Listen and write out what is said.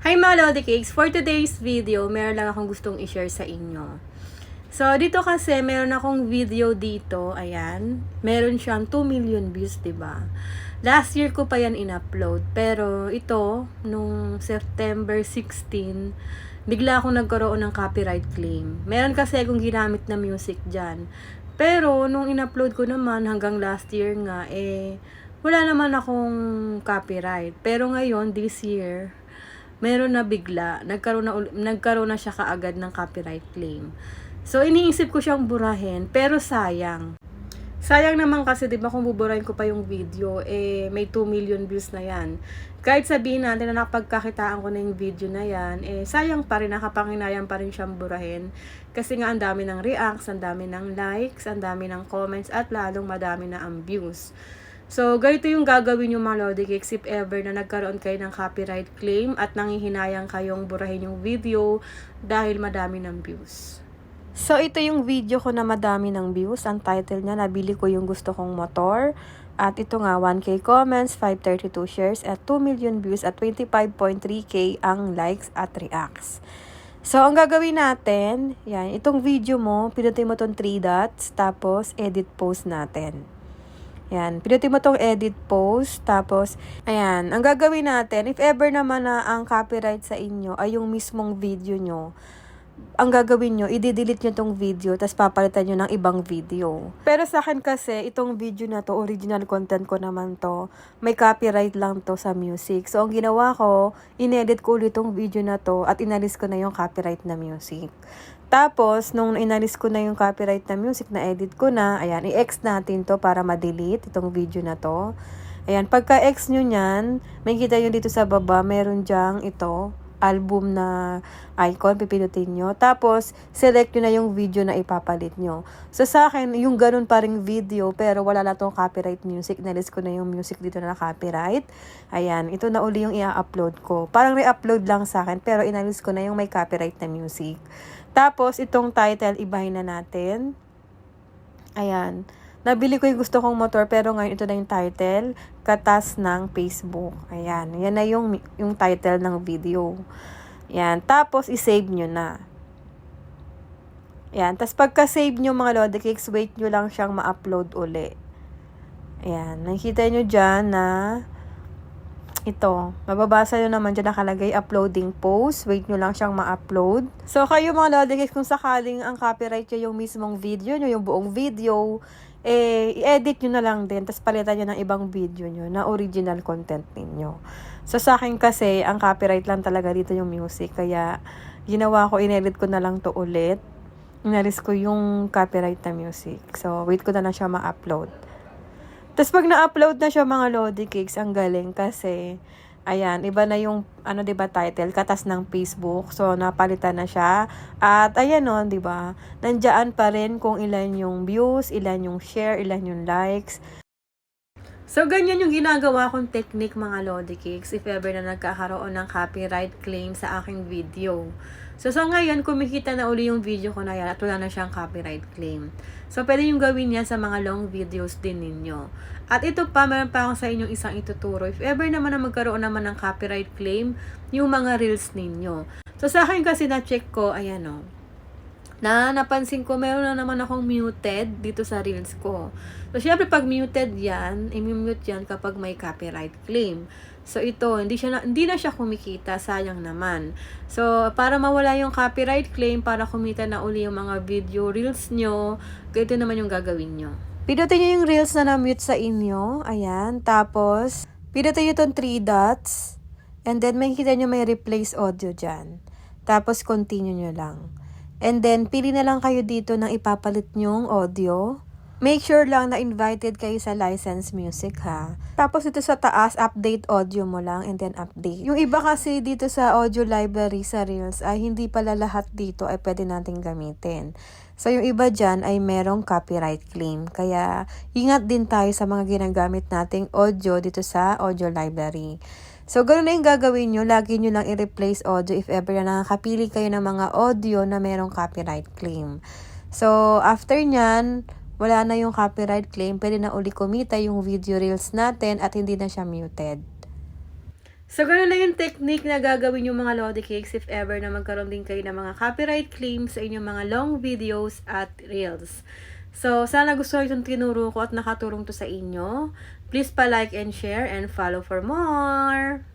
Hi mga Lodi Cakes! For today's video, meron lang akong gustong i-share sa inyo. So, dito kasi, meron akong video dito, ayan. Meron siyang 2 million views, ba? Last year ko pa yan in-upload. Pero ito, nung September 16, bigla akong nagkaroon ng copyright claim. Meron kasi akong ginamit na music dyan. Pero, nung in-upload ko naman hanggang last year nga, eh, wala naman akong copyright. Pero ngayon, this year, meron na bigla, nagkaroon na, nagkaroon na siya kaagad ng copyright claim. So, iniisip ko siyang burahin, pero sayang. Sayang naman kasi, di ba, kung buburahin ko pa yung video, eh, may 2 million views na yan. Kahit sabihin natin na napagkakitaan ko na yung video na yan, eh, sayang pa rin, nakapanginayang pa rin siyang burahin. Kasi nga, ang dami ng reacts, ang dami ng likes, ang dami ng comments, at lalong madami na ang views. So, ganito yung gagawin yung mga Lodi Cakes if ever na nagkaroon kayo ng copyright claim at nangihinayang kayong burahin yung video dahil madami ng views. So, ito yung video ko na madami ng views. Ang title niya, nabili ko yung gusto kong motor. At ito nga, 1K comments, 532 shares, at 2 million views, at 25.3K ang likes at reacts. So, ang gagawin natin, yan, itong video mo, pinutin mo tong 3 dots, tapos edit post natin. Yan, pinutin mo tong edit post, tapos, ayan, ang gagawin natin, if ever naman na ang copyright sa inyo ay yung mismong video nyo, ang gagawin nyo, i-delete nyo tong video, tapos papalitan nyo ng ibang video. Pero sa akin kasi, itong video na to, original content ko naman to, may copyright lang to sa music. So, ang ginawa ko, inedit ko ulit tong video na to, at inalis ko na yung copyright na music. Tapos, nung inalis ko na yung copyright na music, na edit ko na, ayan, i-X natin to para ma-delete itong video na to. Ayan, pagka-X nyo nyan, may kita nyo dito sa baba, meron dyang ito, album na icon, pipinutin nyo. Tapos, select nyo na yung video na ipapalit nyo. So, sa akin, yung ganun pa ring video, pero wala na tong copyright music. Nalis ko na yung music dito na copyright. Ayan, ito na uli yung i-upload ko. Parang re-upload lang sa akin, pero inalis ko na yung may copyright na music. Tapos, itong title, ibahin na natin. Ayan. Nabili ko yung gusto kong motor pero ngayon ito na yung title, Katas ng Facebook. Ayan. Yan na yung, yung title ng video. Yan. Tapos, isave nyo na. Yan. Tapos, pagka-save nyo mga Lodi Cakes, wait nyo lang siyang ma-upload uli. Ayan. Nakikita nyo dyan na ito, mababasa nyo naman dyan nakalagay uploading post. Wait nyo lang siyang ma-upload. So, kayo mga Lodi Cakes, kung sakaling ang copyright nyo yung mismong video nyo, yung buong video, eh, i-edit nyo na lang din, tapos palitan nyo ng ibang video nyo na original content ninyo. So, sa akin kasi, ang copyright lang talaga dito yung music. Kaya, ginawa ko, inedit ko na lang to ulit. Inalis ko yung copyright na music. So, wait ko na lang siya ma-upload. Tapos, pag na-upload na siya mga Lodi Cakes, ang galing kasi, ayan, iba na yung, ano, di ba, title, katas ng Facebook. So, napalitan na siya. At, ayan o, di ba, nandiyan pa rin kung ilan yung views, ilan yung share, ilan yung likes. So, ganyan yung ginagawa kong technique mga Lodi Cakes if ever na nagkakaroon ng copyright claim sa aking video. So, sa ngayon, kumikita na uli yung video ko na yan at wala na siyang copyright claim. So, pwede yung gawin yan sa mga long videos din ninyo. At ito pa, meron pa ako sa inyong isang ituturo. If ever naman na magkaroon naman ng copyright claim, yung mga reels ninyo. So, sa akin kasi na-check ko, ayan o, na napansin ko, meron na naman akong muted dito sa reels ko. So, syempre, pag muted yan, i-mute yan kapag may copyright claim. So, ito, hindi, siya na, hindi na siya kumikita, sayang naman. So, para mawala yung copyright claim, para kumita na uli yung mga video reels nyo, ganito naman yung gagawin nyo. Pinutin nyo yung reels na na-mute sa inyo. Ayan. Tapos, pinutin nyo itong 3 dots. And then, makikita nyo may replace audio dyan. Tapos, continue nyo lang. And then, pili na lang kayo dito ng ipapalit nyong audio. Make sure lang na invited kayo sa license music ha. Tapos ito sa taas, update audio mo lang and then update. Yung iba kasi dito sa audio library sa Reels ay hindi pala lahat dito ay pwede nating gamitin. So yung iba dyan ay merong copyright claim. Kaya ingat din tayo sa mga ginagamit nating audio dito sa audio library. So, ganun na yung gagawin nyo. Lagi nyo lang i-replace audio if ever na nakakapili kayo ng mga audio na merong copyright claim. So, after nyan, wala na yung copyright claim. Pwede na uli kumita yung video reels natin at hindi na siya muted. So, ganun lang yung technique na gagawin yung mga Lodi Cakes if ever na magkaroon din kayo ng mga copyright claims sa inyong mga long videos at reels. So, sana gusto nyo itong tinuro ko at nakatulong to sa inyo. Please pa-like and share and follow for more!